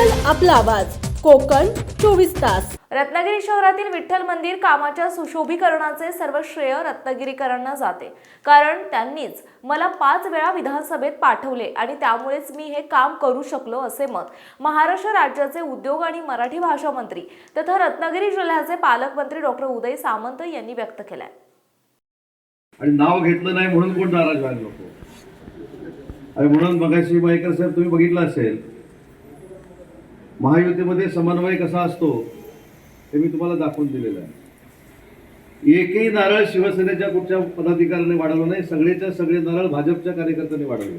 आपला आवाज. कोकण चोवीस तास. रत्नागिरी शहरातील विठ्ठल मंदिर कामाच्या सुशोभीकरणाचे सर्व श्रेय रत्नागिरीकरांना जाते. कारण त्यांनीच मला पाच वेळा विधानसभेत पाठवले आणि त्यामुळेच मी हे काम करू शकलो असे मत. महाराष्ट्र राज्याचे उद्योग आणि मराठी भाषा मंत्री तथा रत्नागिरी जिल्ह्याचे पालकमंत्री डॉक्टर उदय सामंत यांनी व्यक्त केलाय. आणि नाव घेतलं नाही म्हणून कोण नाराज व्हायला नको? आणि म्हणून मगाशी मयकर साहेब तुम्ही बघितलं असेल महायुतीमध्ये समन्वय कसा असतो हे मी तुम्हाला दाखवून दिलेलं आहे. एकही नारळ शिवसेनेच्या कुठच्या पदाधिकाऱ्याने वाढवलं नाही सगळेच्या सगळे नारळ भाजपच्या कार्यकर्त्यांनी वाढवले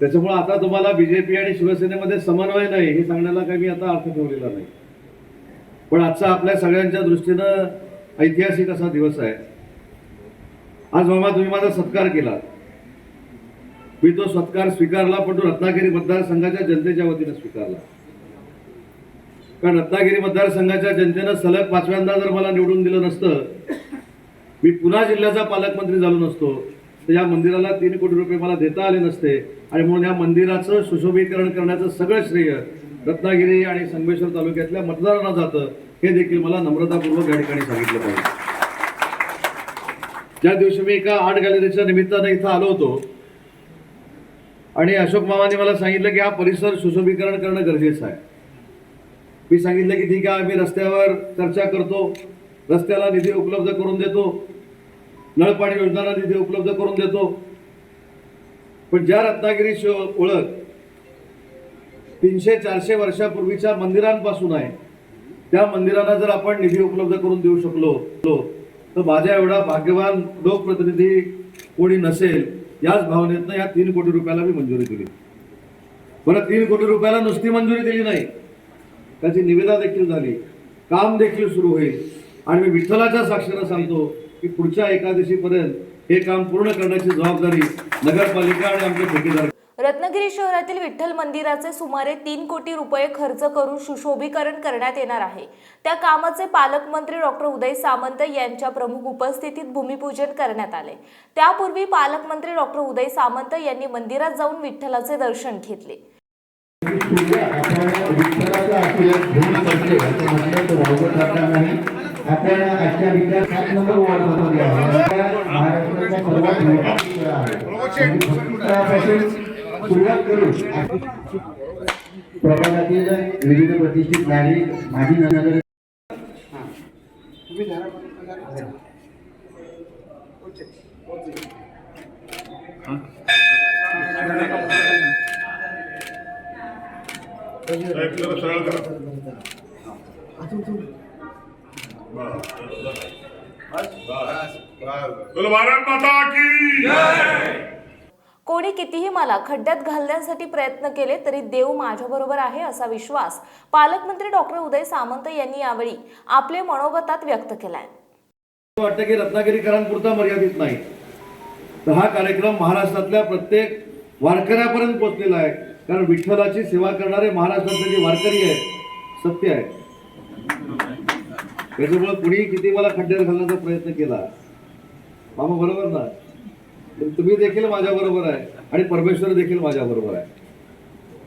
त्याच्यामुळे आता तुम्हाला बीजेपी आणि शिवसेनेमध्ये समन्वय नाही हे सांगण्याला काही मी आता अर्थ ठेवलेला नाही. पण आजचा आपल्या सगळ्यांच्या दृष्टीनं ऐतिहासिक असा दिवस आहे. आज मामा तुम्ही माझा सत्कार केला मी तो सत्कार स्वीकारला पण तो रत्नागिरी मतदारसंघाच्या जनतेच्या वतीनं स्वीकारला. कारण रत्नागिरी मतदारसंघाच्या जनतेनं सलग पाचव्यांदा जर मला निवडून दिलं नसतं मी पुन्हा जिल्ह्याचा पालकमंत्री झालो नसतो तर या मंदिराला तीन कोटी रुपये मला देता आले नसते. आणि म्हणून या मंदिराचं सुशोभीकरण करण्याचं सगळं श्रेय रत्नागिरी आणि संगमेश्वर तालुक्यातल्या मतदारांना जातं हे देखील मला नम्रतापूर्वक या ठिकाणी सांगितलं पाहिजे. ज्या दिवशी मी एका आर्ट गॅलरीच्या निमित्तानं इथं आलो होतो आणि अशोक मामाने मला सांगितलं की हा परिसर सुशोभीकरण करणं गरजेचं आहे. मी सांगितलं की ठीक आहे आम्ही रस्त्यावर चर्चा करतो. रस्त्याला निधी उपलब्ध करून देतो. नळपाणी योजनाला निधी उपलब्ध करून देतो. पण ज्या रत्नागिरीची ओळख तीनशे चारशे वर्षापूर्वीच्या मंदिरांपासून आहे त्या मंदिरांना जर आपण निधी उपलब्ध करून देऊ शकलो तर माझ्या एवढा भाग्यवान लोकप्रतिनिधी कोणी नसेल. याच भावनेतनं या तीन कोटी रुपयाला मी मंजुरी दिली. बरं तीन कोटी रुपयाला नुसती मंजुरी दिली नाही. त्याची निविदा देखील झाली. काम देखील सुरू होईल. आणि मी विठ्ठलाच्या साक्षीनं सांगतो की पुढच्या एकादशीपर्यंत हे काम पूर्ण करण्याची जबाबदारी नगरपालिका आणि आमचे ठेकेदार रत्नागिरी शहरातील विठ्ठल मंदिराचे सुमारे तीन कोटी रुपये खर्च करून सुशोभीकरण करण्यात येणार आहे. त्या कामाचे पालकमंत्री डॉक्टर उदय सामंत यांच्या प्रमुख उपस्थितीत भूमिपूजन करण्यात आले. त्यापूर्वी पालकमंत्री डॉक्टर उदय सामंत यांनी मंदिरात जाऊन विठ्ठलाचे दर्शन घेतले. आपण आजच्या सात नंबर वॉर्डमध्ये महाराष्ट्राचा सर्वात मोठा आहे सुरुवात करून प्रभागातील विविध प्रतिष्ठित नागरिक माजी नगर साहेब जरा माता की कोणी कितीही मला खड्ड्यात घालण्यासाठी प्रयत्न केले तरी देव माझ्याबरोबर आहे असा विश्वास पालकमंत्री डॉक्टर उदय सामंत यांनी यावेळी आपले मनोगतात व्यक्त केलाय. वाटतं की रत्नागिरीकरांपुरता मर्यादित नाही. तर हा कार्यक्रम महाराष्ट्रातल्या प्रत्येक वारकऱ्यापर्यंत पोहोचलेला आहे. कारण विठ्ठलाची सेवा करणारे महाराष्ट्रातले जे वारकरी आहेत सत्य आहे त्याच्यामुळे कुणीही किती मला खड्ड्यात घालण्याचा प्रयत्न केला. मामा बरोबर ना? तुम्ही देखील माझ्या बरोबर आहे आणि परमेश्वर देखील माझ्या बरोबर आहे.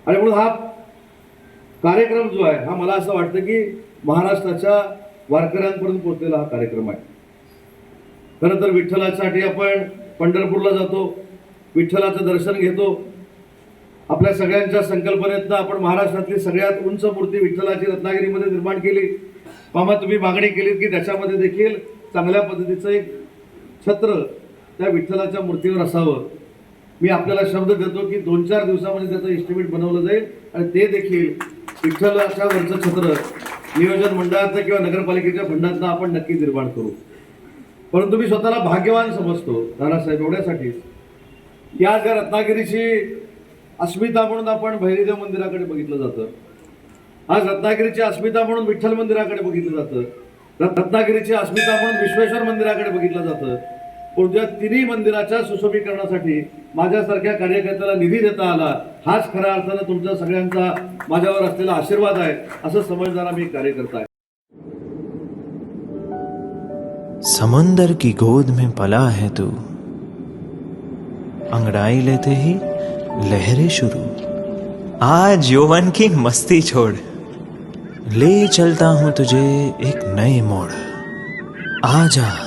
आणि म्हणून हा कार्यक्रम जो आहे हा मला असं वाटतं की महाराष्ट्राच्या वारकऱ्यांपर्यंत पोहोचलेला हा कार्यक्रम आहे. खरं तर विठ्ठलासाठी आपण पंढरपूरला जातो विठ्ठलाचं दर्शन घेतो. आपल्या सगळ्यांच्या संकल्पनेतनं आपण महाराष्ट्रातली सगळ्यात उंच मूर्ती विठ्ठलाची रत्नागिरीमध्ये निर्माण केली. मामा तुम्ही मागणी केली की त्याच्यामध्ये देखील चांगल्या पद्धतीचं एक छत्र त्या विठ्ठलाच्या मूर्तीवर असावं. मी आपल्याला शब्द देतो की दोन चार दिवसामध्ये त्याचं इस्टिमेट बनवलं जाईल आणि ते देखील विठ्ठलाच्या वरचं छत्र नियोजन मंडळाचं किंवा नगरपालिकेच्या फंडातनं आपण नक्की निर्माण करू. परंतु मी स्वतःला भाग्यवान समजतो दादासाहेब एवढ्यासाठी की आज या रत्नागिरीची अस्मिता म्हणून आपण भैरीदेव मंदिराकडे बघितलं जातं. आज रत्नागिरीची अस्मिता म्हणून विठ्ठल मंदिराकडे बघितलं जातं. रत्नागिरीची अस्मिता म्हणून विश्वेश्वर मंदिराकडे बघितलं जातं. कोणत्या तिन्ही मंदिराच्या सुशोभीकरणासाठी माझ्यासारख्या कार्यकर्त्याला निधी देता आला हाच खऱ्या अर्थानं तुमचा सगळ्यांचा माझ्यावर असलेला आशीर्वाद आहे असं समजणारा मी कार्यकर्ता आहे. समंदर की गोद में पला है तू। अंगड़ाई लेते ही लहरें शुरू। आज यौवन की मस्ती छोड़। ले चलता हूं तुझे एक नए मोड़। आजा